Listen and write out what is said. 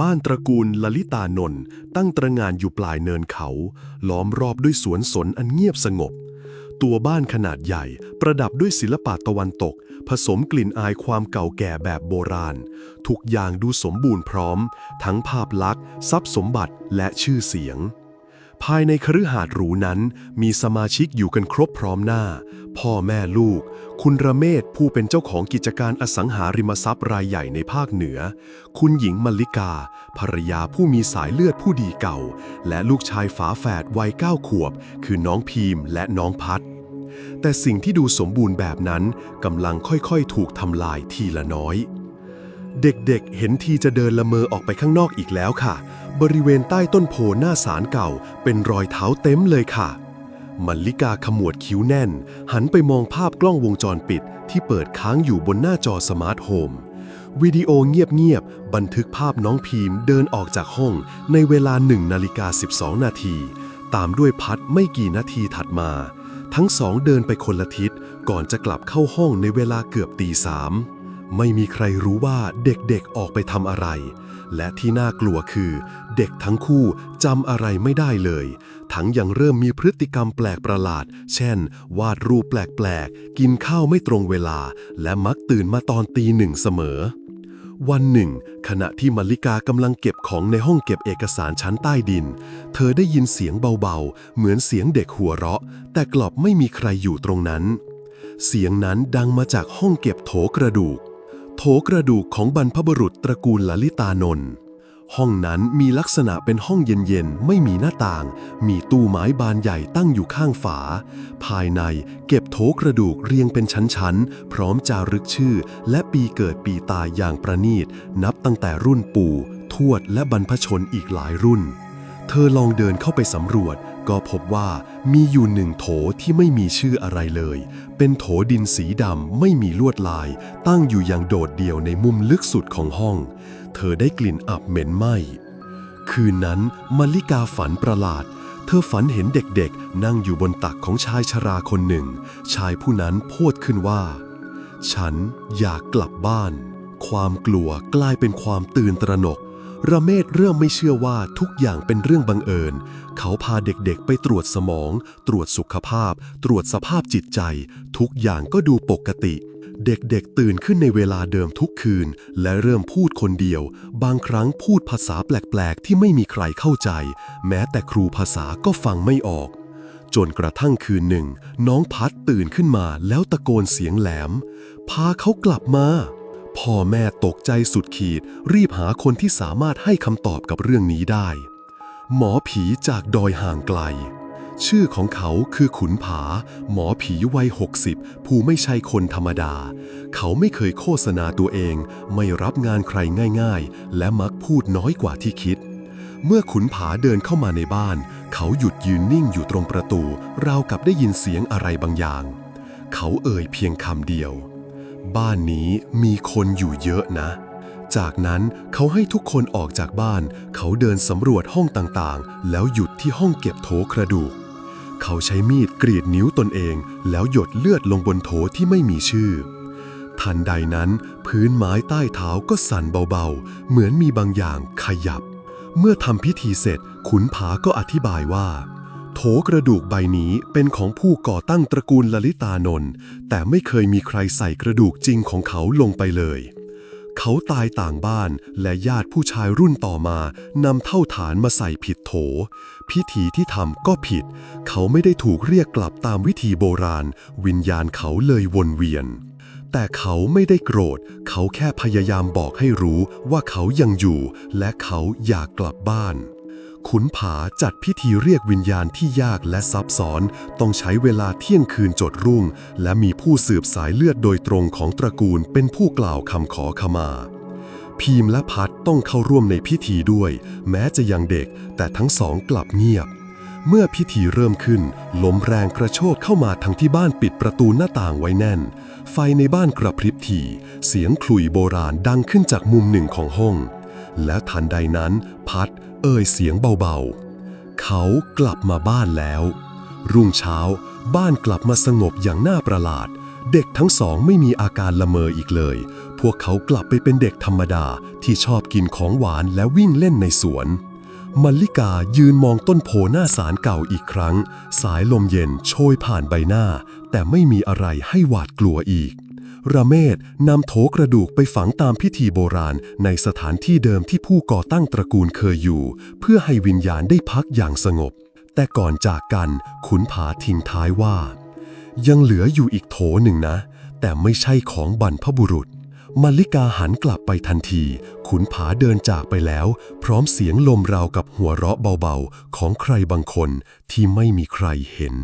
บ้านตระกูลลลิตานนท์ตั้งตระงานอยู่ปลายเนินเขา ล้อมรอบด้วยสวนสนอันเงียบสงบ ตัวบ้านขนาดใหญ่ ประดับด้วยศิลปะตะวันตก ผสมกลิ่นอายความเก่าแก่แบบโบราณ ทุกอย่างดูสมบูรณ์พร้อม ทั้งภาพลักษณ์ ทรัพย์สมบัติและชื่อเสียง ภายในคฤหาสน์หรูนั้น มีสมาชิกอยู่กันครบพร้อมหน้า พ่อแม่ลูก คุณระเมศผู้เป็นเจ้าของกิจการอสังหาริมทรัพย์รายใหญ่ในภาคเหนือ คุณหญิงมลลิกา ภรรยาผู้มีสายเลือดผู้ดีเก่า และลูกชายฝาแฝดวัยเก้าขวบ คือน้องพีมและน้องพัด แต่สิ่งที่ดูสมบูรณ์แบบนั้นกำลังค่อยๆ ถูกทำลายทีละน้อย เด็กๆ เห็นทีจะเดินละเมอออกไปข้างนอกอีกแล้วค่ะ บริเวณใต้ต้นโพหน้าศาลเก่า เป็นรอยเท้าเต็มเลยค่ะ มัลลิกาขมวดคิ้วแน่น หันไปมองภาพกล้องวงจรปิด ที่เปิดค้างอยู่บนหน้าจอสมาร์ทโฮมวิดีโอเงียบๆ บันทึกภาพน้องพีมเดินออกจากห้องในเวลา1นาฬิกา12 นาที ตามด้วยพัดไม่กี่นาทีถัดมา ทั้งสองเดินไปคนละทิศ ก่อนจะกลับเข้าห้องในเวลาเกือบตีสาม ไม่มีใครรู้ว่าเด็กๆออกไปทำอะไร และที่น่ากลัวคือ เด็กทั้งคู่จำอะไรไม่ได้เลย ทั้งยังเริ่มมีพฤติกรรมแปลกประหลาด เช่น วาดรูปแปลกๆ กินข้าวไม่ตรงเวลา และมักตื่นมาตอนตีหนึ่งเสมอ วันหนึ่ง ขณะที่มลลิกากำลังเก็บของในห้องเก็บเอกสารชั้นใต้ดิน เธอได้ยินเสียงเบาๆ เหมือนเสียงเด็กหัวเราะ แต่กลับไม่มีใครอยู่ตรงนั้น เสียงนั้นดังมาจากห้องเก็บโถกระดูก โถกระดูกของบรรพบุรุษตระกูลลลิตานนท์ห้องนั้นมีลักษณะเป็นห้องเย็นๆ ไม่มีหน้าต่าง มีตู้ไม้บานใหญ่ตั้งอยู่ข้างฝา ภายในเก็บโถกระดูกเรียงเป็นชั้นๆ พร้อมจารึกชื่อ และปีเกิดปีตายอย่างประณีต นับตั้งแต่รุ่นปู่ ทวดและบรรพชนอีกหลายรุ่น เธอลองเดินเข้าไปสำรวจ ก็พบว่ามีอยู่หนึ่งโถที่ไม่มีชื่ออะไรเลย เป็นโถดินสีดำไม่มีลวดลาย ตั้งอยู่อย่างโดดเดี่ยวในมุมลึกสุดของห้อง เธอได้กลิ่นอับเหม็นไหม้ คืนนั้นมาริกาฝันประหลาด เธอฝันเห็นเด็กๆ นั่งอยู่บนตักของชายชราคนหนึ่ง ชายผู้นั้นพูดขึ้นว่า ฉันอยากกลับบ้าน ความกลัวกลายเป็นความตื่นตระหนก ระเมศเริ่มไม่เชื่อว่าทุกอย่างเป็นเรื่องบังเอิญ เขาพาเด็กๆ ไปตรวจสมอง ตรวจสุขภาพ ตรวจสภาพจิตใจ ทุกอย่างก็ดูปกติ เด็กๆ ตื่นขึ้นในเวลาเดิมทุกคืน และเริ่มพูดคนเดียว บางครั้งพูดภาษาแปลกๆ ที่ไม่มีใครเข้าใจ แม้แต่ครูภาษาก็ฟังไม่ออก จนกระทั่งคืนหนึ่ง น้องพัดตื่นขึ้นมาแล้วตะโกนเสียงแหลม พาเขากลับมา พ่อแม่ตกใจสุดขีด รีบหาคนที่สามารถให้คำตอบกับเรื่องนี้ได้ หมอผีจากดอยห่างไกล ชื่อของเขาคือขุนผา หมอผีวัย 60 ผู้ไม่ใช่คนธรรมดา เขาไม่เคยโฆษณาตัวเอง ไม่รับงานใครง่าย ๆ และมักพูดน้อยกว่าที่คิด เมื่อขุนผาเดินเข้ามาในบ้าน เขาหยุดยืนนิ่งอยู่ตรงประตูราวกับได้ยินเสียงอะไรบางอย่าง เขาเอ่ยเพียงคำเดียว บ้านนี้มีคนอยู่เยอะนะ จากนั้นเขาให้ทุกคนออกจากบ้าน เขาเดินสำรวจห้องต่างๆ แล้วหยุดที่ห้องเก็บโถกระดูก เขาใช้มีดกรีดนิ้วตนเอง แล้วหยดเลือดลงบนโถที่ไม่มีชื่อ ทันใดนั้น พื้นไม้ใต้เท้าก็สั่นเบาๆ เหมือนมีบางอย่างขยับ เมื่อทำพิธีเสร็จขุนผาก็อธิบายว่า โถกระดูกใบนี้เป็นของผู้ก่อตั้งตระกูลลลิตานนท์แต่ไม่เคยมีใครใส่กระดูกจริงของเขาลงไปเลย เขาตายต่างบ้านและญาติผู้ชายรุ่นต่อมานำเท่าฐานมาใส่ผิดโถ พิธีที่ทำก็ผิด เขาไม่ได้ถูกเรียกกลับตามวิธีโบราณ วิญญาณเขาเลยวนเวียน แต่เขาไม่ได้โกรธ เขาแค่พยายามบอกให้รู้ว่าเขายังอยู่ และเขาอยากกลับบ้าน ขุนผาจัดพิธีเรียกวิญญาณที่ยากและซับซ้อน ต้องใช้เวลาเที่ยงคืนจดรุ่ง และมีผู้สืบสายเลือดโดยตรงของตระกูลเป็นผู้กล่าวคำขอขมา พีมและพัดต้องเข้าร่วมในพิธีด้วย แม้จะยังเด็ก แต่ทั้งสองกลับเงียบ เมื่อพิธีเริ่มขึ้น ลมแรงกระโชกเข้ามาทั้งที่บ้านปิดประตูหน้าต่างไว้แน่น ไฟในบ้านกระพริบถี่ เสียงขลุ่ยโบราณดังขึ้นจากมุมหนึ่งของห้อง และทันใดนั้นพัด เอ่ยเสียงเบาๆ เขากลับมาบ้านแล้ว รุ่งเช้าบ้านกลับมาสงบอย่างน่าประหลาด เด็กทั้งสองไม่มีอาการละเมออีกเลย พวกเขากลับไปเป็นเด็กธรรมดาที่ชอบกินของหวานและวิ่งเล่นในสวนมัลลิกายืนมองต้นโพหน้าสารเก่าอีกครั้ง สายลมเย็นโชยผ่านใบหน้า แต่ไม่มีอะไรให้หวาดกลัวอีก ระเมศนำโถกระดูกไปฝังตามพิธีโบราณ ในสถานที่เดิมที่ผู้ก่อตั้งตระกูลเคยอยู่ เพื่อให้วิญญาณได้พักอย่างสงบ แต่ก่อนจากกันขุนผาทิ้งท้ายว่า ยังเหลืออยู่อีกโถหนึ่งนะ แต่ไม่ใช่ของบรรพบุรุษมาลิกาหันกลับไปทันที ขุนผาเดินจากไปแล้ว พร้อมเสียงลมราวกับหัวเราะเบาๆ ของใครบางคนที่ไม่มีใครเห็น